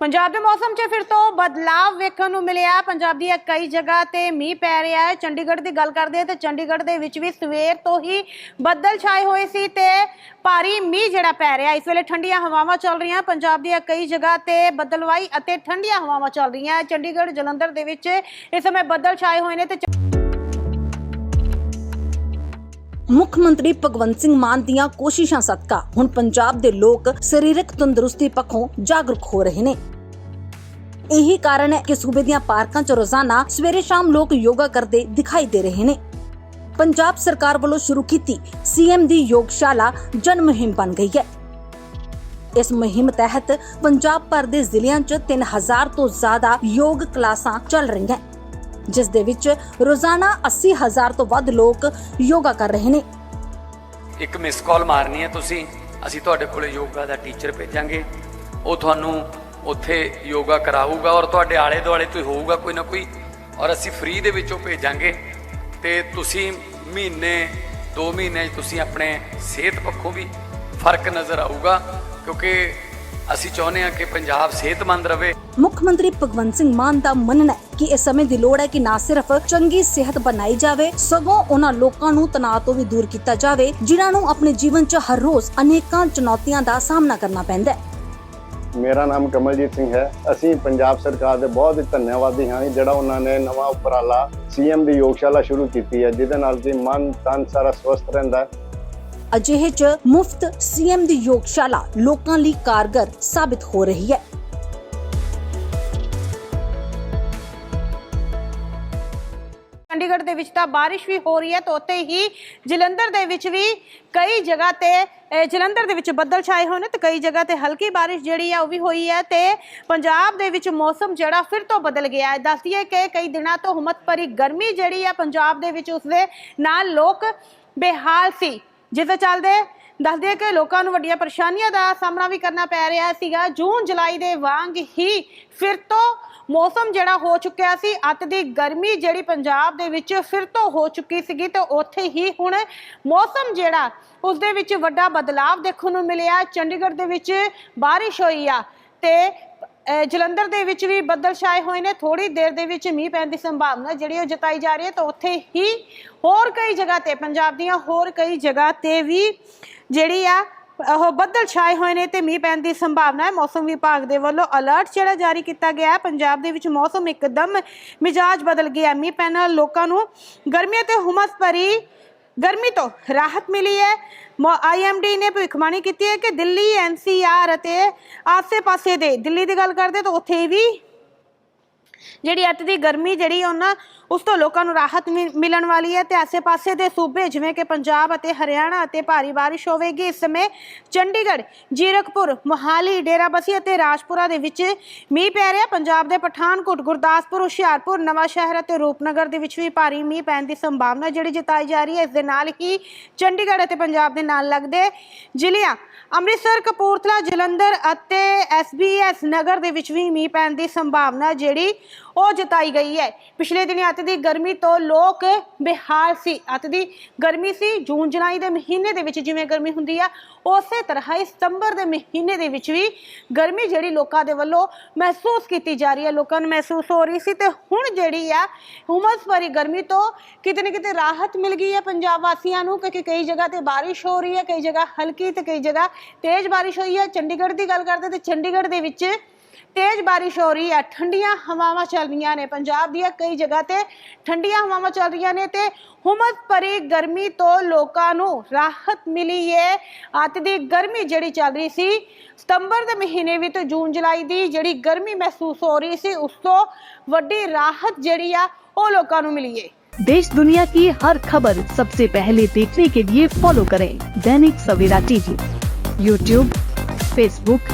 ਪੰਜਾਬ ਦੇ ਮੌਸਮ 'ਚ ਫਿਰ ਤੋਂ ਬਦਲਾਵ ਵੇਖਣ ਨੂੰ ਮਿਲਿਆ। ਪੰਜਾਬ ਦੀਆਂ ਕਈ ਜਗ੍ਹਾ ਤੇ ਮੀਂਹ ਪੈ ਰਿਹਾ ਹੈ। ਚੰਡੀਗੜ੍ਹ ਦੀ ਗੱਲ ਕਰਦੇ ਹਾਂ ਤੇ ਚੰਡੀਗੜ੍ਹ ਦੇ ਵਿੱਚ ਵੀ ਸਵੇਰ ਤੋਂ ਹੀ ਬੱਦਲ ਛਾਏ ਹੋਏ ਸੀ ਤੇ ਭਾਰੀ ਮੀਂਹ ਜਿਹੜਾ ਪੈ ਰਿਹਾ। ਇਸ ਵੇਲੇ ਠੰਡੀਆਂ ਹਵਾਵਾਂ ਚੱਲ ਰਹੀਆਂ। ਪੰਜਾਬ ਦੀਆਂ ਕਈ ਜਗ੍ਹਾ ਤੇ ਬੱਦਲਵਾਈ ਅਤੇ ਠੰਡੀਆਂ ਹਵਾਵਾਂ ਚੱਲ ਰਹੀਆਂ। ਚੰਡੀਗੜ੍ਹ, ਜਲੰਧਰ ਦੇ ਵਿੱਚ ਇਸ ਸਮੇਂ ਬੱਦਲ ਛਾਏ ਹੋਏ ਨੇ ਤੇ ਮੁੱਖ ਮੰਤਰੀ ਭਗਵੰਤ ਸਿੰਘ ਮਾਨ ਦੀਆਂ ਕੋਸ਼ਿਸ਼ਾਂ ਸਦਕਾ ਹੁਣ ਪੰਜਾਬ ਦੇ ਲੋਕ ਸਰੀਰਕ ਤੰਦਰੁਸਤੀ ਪੱਖੋਂ ਜਾਗਰੂਕ ਹੋ ਰਹੇ ਨੇ। ਇਹੀ ਕਾਰਨ ਹੈ ਕਿ ਸੂਬੇ ਦੀਆਂ ਪਾਰਕਾਂ 'ਚ ਰੋਜ਼ਾਨਾ ਸਵੇਰੇ ਸ਼ਾਮ ਲੋਕ ਯੋਗਾ ਕਰਦੇ ਦਿਖਾਈ ਦੇ ਰਹੇ ਨੇ। ਪੰਜਾਬ ਸਰਕਾਰ ਵੱਲੋਂ ਸ਼ੁਰੂ ਕੀਤੀ ਸੀਐਮ ਦੀ ਯੋਗਸ਼ਾਲਾ ਜਨ ਮੁਹਿੰਮ ਬਣ ਗਈ ਹੈ। ਇਸ ਮੁਹਿੰਮ ਤਹਿਤ ਪੰਜਾਬ ਭਰ ਦੇ ਜ਼ਿਲ੍ਹਿਆਂ 'ਚ 3000 ਤੋਂ ਜ਼ਿਆਦਾ ਯੋਗ ਕਲਾਸਾਂ ਚੱਲ ਰਹੀਆਂ। ਜਿਸ ਦੇ ਵਿੱਚ ਰੋਜ਼ਾਨਾ 80000 ਤੋਂ ਵੱਧ ਲੋਕ ਯੋਗਾ ਕਰ ਰਹੇ ਨੇ। ਇੱਕ ਮਿਸ ਕਾਲ ਮਾਰਨੀ ਹੈ ਤੁਸੀਂ। ਅਸੀਂ ਤੁਹਾਡੇ ਕੋਲੇ ਯੋਗਾ ਦਾ ਟੀਚਰ ਭੇਜਾਂਗੇ। ਉਹ ਤੁਹਾਨੂੰ ਉੱਥੇ ਯੋਗਾ ਕਰਾਊਗਾ ਔਰ ਤੁਹਾਡੇ ਆਲੇ ਦੁਆਲੇ ਤੋਂ ਹੋਊਗਾ ਕੋਈ ਨਾ ਕੋਈ। ਔਰ ਅਸੀਂ ਫ੍ਰੀ ਦੇ ਵਿੱਚੋਂ ਭੇਜਾਂਗੇ। ਤੇ ਤੁਸੀਂ ਮਹੀਨੇ 2 ਮਹੀਨੇ 'ਚ ਤੁਸੀਂ ਆਪਣੇ ਸਿਹਤ ਪੱਖੋਂ ਵੀ ਫ਼ਰਕ ਨਜ਼ਰ ਆਊਗਾ। ਕਿਉਂਕਿ ਅਸੀਂ ਚਾਹੁੰਦੇ ਹਾਂ ਕਿ ਪੰਜਾਬ ਸਿਹਤਮੰਦ ਰਵੇ। ਮੁੱਖ ਮੰਤਰੀ ਭਗਵੰਤ ਸਿੰਘ ਮਾਨ ਦਾ ਮੰਨਣਾ ਹੈ ਕਿ ਇਸ ਸਮੇਂ ਦੀ ਲੋੜ ਹੈ ਕਿ ਨਾ ਸਿਰਫ ਚੰਗੀ ਸਿਹਤ ਬਣਾਈ ਜਾਵੇ ਸਗੋਂ ਉਹਨਾਂ ਲੋਕਾਂ ਨੂੰ ਤਣਾਅ ਤੋਂ ਵੀ ਦੂਰ ਕੀਤਾ ਜਾਵੇ ਜਿਨ੍ਹਾਂ ਨੂੰ ਆਪਣੇ ਜੀਵਨ 'ਚ ਹਰ ਰੋਜ਼ ਅਨੇਕਾਂ ਚੁਣੌਤੀਆਂ ਦਾ ਸਾਹਮਣਾ ਕਰਨਾ ਪੈਂਦਾ ਹੈ। ਮੇਰਾ ਨਾਮ ਕਮਲਜੀਤ ਸਿੰਘ ਹੈ। ਅਸੀਂ ਪੰਜਾਬ ਸਰਕਾਰ ਦੇ ਬਹੁਤ ਹੀ ਧੰਨਵਾਦੀ ਹਾਂ ਜਿਹੜਾ ਉਹਨਾਂ ਨੇ ਨਵਾਂ ਉਪਰਾਲਾ ਸੀਐਮ ਦੀ ਯੋਗਸ਼ਾਲਾ ਸ਼ੁਰੂ ਕੀਤੀ ਹੈ ਜਿਹਦੇ ਨਾਲ ਕਿ ਮਨ ਤਨ ਸਾਰਾ ਸਵਸਥ ਰਹਿੰਦਾ ਹੈ। ਅਜਿਹੇ 'ਚ ਮੁਫਤ ਸੀਐਮ ਦੀ ਯੋਗਸ਼ਾਲਾ ਲੋਕਾਂ ਲਈ ਕਾਰਗਰ ਸਾਬਿਤ ਹੋ ਰਹੀ ਹੈ। ਚੰਡੀਗੜ੍ਹ ਦੇ ਵਿੱਚ ਤਾਂ ਬਾਰਿਸ਼ ਵੀ ਹੋ ਰਹੀ ਹੈ ਤੇ ਉੱਥੇ ਹੀ ਜਲੰਧਰ ਦੇ ਵਿੱਚ ਵੀ ਕਈ ਜਗ੍ਹਾ ਤੇ ਜਲੰਧਰ ਦੇ ਵਿੱਚ ਬੱਦਲ ਛਾਏ ਹੋਏ ਨੇ ਤੇ ਕਈ ਜਗ੍ਹਾ ਤੇ ਹਲਕੀ ਬਾਰਿਸ਼ ਜਿਹੜੀ ਆ ਉਹ ਵੀ ਹੋਈ ਹੈ ਤੇ ਪੰਜਾਬ ਦੇ ਵਿੱਚ ਮੌਸਮ ਜਿਹੜਾ ਫਿਰ ਤੋਂ ਬਦਲ ਗਿਆ ਹੈ। ਦੱਸ ਦਈਏ ਕਿ ਕਈ ਦਿਨਾਂ ਤੋਂ ਹੁਮਤ ਭਰੀ ਗਰਮੀ ਜਿਹੜੀ ਆ ਪੰਜਾਬ ਦੇ ਵਿੱਚ ਉਸਦੇ ਨਾਲ ਲੋਕ ਬੇਹਾਲ ਸੀ। ਜਿਸ ਦੇ ਚੱਲਦੇ ਦੱਸ ਕਿ ਲੋਕਾਂ ਨੂੰ ਵੱਡੀਆਂ ਪਰੇਸ਼ਾਨੀਆਂ ਦਾ ਸਾਹਮਣਾ ਵੀ ਕਰਨਾ ਪੈ ਰਿਹਾ ਸੀਗਾ। ਜੂਨ, ਜੁਲਾਈ ਦੇ ਵਾਂਗ ਹੀ ਫਿਰ ਤੋਂ ਮੌਸਮ ਜਿਹੜਾ ਹੋ ਚੁੱਕਿਆ ਸੀ, ਅੱਤ ਦੀ ਗਰਮੀ ਜਿਹੜੀ ਪੰਜਾਬ ਦੇ ਵਿੱਚ ਫਿਰ ਤੋਂ ਹੋ ਚੁੱਕੀ ਸੀਗੀ ਤੇ ਉੱਥੇ ਹੀ ਹੁਣ ਮੌਸਮ ਜਿਹੜਾ ਉਸ ਦੇ ਵਿੱਚ ਵੱਡਾ ਬਦਲਾਵ ਦੇਖਣ ਨੂੰ ਮਿਲਿਆ। ਚੰਡੀਗੜ੍ਹ ਦੇ ਵਿੱਚ ਬਾਰਿਸ਼ ਹੋਈ ਆ ਤੇ ਜਲੰਧਰ ਦੇ ਵਿੱਚ ਵੀ ਬੱਦਲ ਛਾਏ ਹੋਏ ਨੇ। ਥੋੜੀ ਦੇਰ ਦੇ ਵਿੱਚ ਮੀਂਹ ਪੈਣ ਦੀ ਸੰਭਾਵਨਾ ਜਿਹੜੀ ਉਹ ਜਤਾਈ ਜਾ ਰਹੀ ਹੈ ਤਾਂ ਉੱਥੇ ਹੀ ਹੋਰ ਕਈ ਜਗ੍ਹਾ ਤੇ, ਪੰਜਾਬ ਦੀਆਂ ਹੋਰ ਕਈ ਜਗ੍ਹਾ ਤੇ ਵੀ ਜਿਹੜੀ ਆ, ਉਹ ਬੱਦਲ ਛਾਏ ਹੋਏ ਨੇ ਤੇ ਮੀਂਹ ਪੈਣ ਦੀ ਸੰਭਾਵਨਾ ਹੈ। ਮੌਸਮ ਵਿਭਾਗ ਦੇ ਵੱਲੋਂ ਅਲਰਟ ਜਿਹੜਾ ਜਾਰੀ ਕੀਤਾ ਗਿਆ ਹੈ। ਪੰਜਾਬ ਦੇ ਵਿੱਚ ਮੌਸਮ ਇੱਕਦਮ ਮਿਜਾਜ ਬਦਲ ਗਿਆ। ਮੀਂਹ ਪੈਣ ਨਾਲ ਲੋਕਾਂ ਨੂੰ ਗਰਮੀ ਤੇ ਹੁਮਸ ਭਰੀ ਗਰਮੀ ਤੋਂ ਰਾਹਤ ਮਿਲੀ ਹੈ। ਆਈਐਮਡੀ ਨੇ ਭਵਿੱਖਬਾਣੀ ਕੀਤੀ ਹੈ ਕਿ ਦਿੱਲੀ ਐਨਸੀਆਰ ਅਤੇ ਆਸੇ-ਪਾਸੇ ਦੇ ਦਿੱਲੀ ਦੀ ਗੱਲ ਕਰਦੇ ਤਾਂ ਉੱਥੇ ਵੀ ਜਿਹੜੀ ਅੱਤ ਦੀ ਗਰਮੀ ਜਿਹੜੀ ਉਹਨਾਂ ਉਸ ਤੋਂ ਲੋਕਾਂ ਨੂੰ ਰਾਹਤ ਮਿ- ਮਿਲਣ ਵਾਲੀ ਹੈ ਤੇ ਆਸੇ-ਪਾਸੇ ਦੇ ਸੂਬੇ ਜਿਵੇਂ ਕਿ ਪੰਜਾਬ ਅਤੇ ਹਰਿਆਣਾ ਅਤੇ ਭਾਰੀ ਬਾਰਿਸ਼ ਹੋਵੇਗੀ ਇਸ ਸਮੇਂ। ਚੰਡੀਗੜ੍ਹ, ਜੀਰਕਪੁਰ, ਮੋਹਾਲੀ, ਡੇਰਾਬੱਸੀ ਅਤੇ ਰਾਜਪੁਰਾ ਦੇ ਵਿੱਚ ਮੀਂਹ ਪੈ ਰਿਹਾ। ਪੰਜਾਬ ਦੇ ਪਠਾਨਕੋਟ, ਗੁਰਦਾਸਪੁਰ, ਹੁਸ਼ਿਆਰਪੁਰ, ਨਵਾਂਸ਼ਹਿਰ ਅਤੇ ਰੂਪਨਗਰ ਦੇ ਵਿੱਚ ਵੀ ਭਾਰੀ ਮੀਂਹ ਪੈਣ ਦੀ ਸੰਭਾਵਨਾ ਜਿਹੜੀ ਜਤਾਈ ਜਾ ਰਹੀ ਹੈ। ਇਸ ਦੇ ਨਾਲ ਹੀ ਚੰਡੀਗੜ੍ਹ ਅਤੇ ਪੰਜਾਬ ਦੇ ਨਾਲ ਲੱਗਦੇ ਜ਼ਿਲ੍ਹਿਆਂ ਅੰਮ੍ਰਿਤਸਰ, ਕਪੂਰਥਲਾ, ਜਲੰਧਰ ਅਤੇ ਐਸਬੀਐਸ ਨਗਰ ਦੇ ਵਿੱਚ ਵੀ ਮੀਂਹ ਪੈਣ ਦੀ ਸੰਭਾਵਨਾ ਜਿਹੜੀ ਉਹ ਜਤਾਈ ਗਈ ਹੈ। ਪਿਛਲੇ ਦਿਨੀ ਅੱਤ ਦੀ ਗਰਮੀ ਤੋਂ ਲੋਕ ਬੇਹਾਲ ਸੀ। ਅੱਤ ਦੀ ਗਰਮੀ ਸੀ ਜੂਨ, ਜੁਲਾਈ ਦੇ ਮਹੀਨੇ ਦੇ ਵਿੱਚ ਜਿਵੇਂ ਗਰਮੀ ਹੁੰਦੀ ਆ, ਉਸੇ ਤਰ੍ਹਾਂ ਹੀ ਸਤੰਬਰ ਦੇ ਮਹੀਨੇ ਦੇ ਵਿੱਚ ਵੀ ਗਰਮੀ ਜਿਹੜੀ ਲੋਕਾਂ ਦੇ ਵੱਲੋਂ ਮਹਿਸੂਸ ਕੀਤੀ ਜਾ ਰਹੀ ਹੈ। ਲੋਕਾਂ ਨੂੰ ਮਹਿਸੂਸ ਹੋ ਰਹੀ ਸੀ ਤੇ ਹੁਣ ਜਿਹੜੀ ਆ, ਹੁਮਸ ਭਰੀ ਗਰਮੀ ਤੋਂ ਕਿਤੇ ਨਾ ਕਿਤੇ ਰਾਹਤ ਮਿਲ ਗਈ ਹੈ ਪੰਜਾਬ ਵਾਸੀਆਂ ਨੂੰ, ਕਿਉਂਕਿ ਕਈ ਜਗ੍ਹਾ ਤੇ ਬਾਰਿਸ਼ ਹੋ ਰਹੀ ਹੈ, ਕਈ ਜਗ੍ਹਾ ਹਲਕੀ ਤੇ ਕਈ ਜਗ੍ਹਾ ਤੇਜ਼ ਬਾਰਿਸ਼ ਹੋਈ ਹੈ। ਚੰਡੀਗੜ੍ਹ ਦੀ ਗੱਲ ਕਰਦੇ ਤੇ ਚੰਡੀਗੜ੍ਹ ਦੇ ਵਿੱਚ ਤੇਜ਼ ਬਾਰਿਸ਼ ਹੋ ਰਹੀ ਹੈ ਠੰਡੀਆਂ ਹਵਾਵਾਂ ਚੱਲ ਰਹੀਆਂ ਨੇ ਪੰਜਾਬ ਦੀਆਂ ਕਈ ਜਗ੍ਹਾ ਤੇ ਠੰਡੀਆਂ ਹਵਾਵਾਂ ਚੱਲ ਰਹੀਆਂ ਨੇ ਤੇ ਹੁਮਸ ਭਰੀ ਗਰਮੀ ਤੋਂ ਲੋਕਾਂ ਨੂੰ ਰਾਹਤ ਮਿਲੀ ਹੈ ਅੱਤ ਦੀ ਗਰਮੀ ਜਿਹੜੀ ਚੱਲ ਰਹੀ ਸੀ ਸਤੰਬਰ ਦੇ ਮਹੀਨੇ ਵਿੱਚ ਜੂਨ ਜੁਲਾਈ ਦੀ ਜਿਹੜੀ ਗਰਮੀ ਮਹਿਸੂਸ ਹੋ ਰਹੀ ਸੀ ਉਸ ਤੋਂ ਵੱਡੀ ਰਾਹਤ ਜਿਹੜੀ ਆ ਉਹ ਲੋਕਾਂ ਨੂੰ ਮਿਲੀ ਹੈ देश दुनिया की हर खबर सबसे पहले देखने के लिए फॉलो करें Dainik Savera TV YouTube Facebook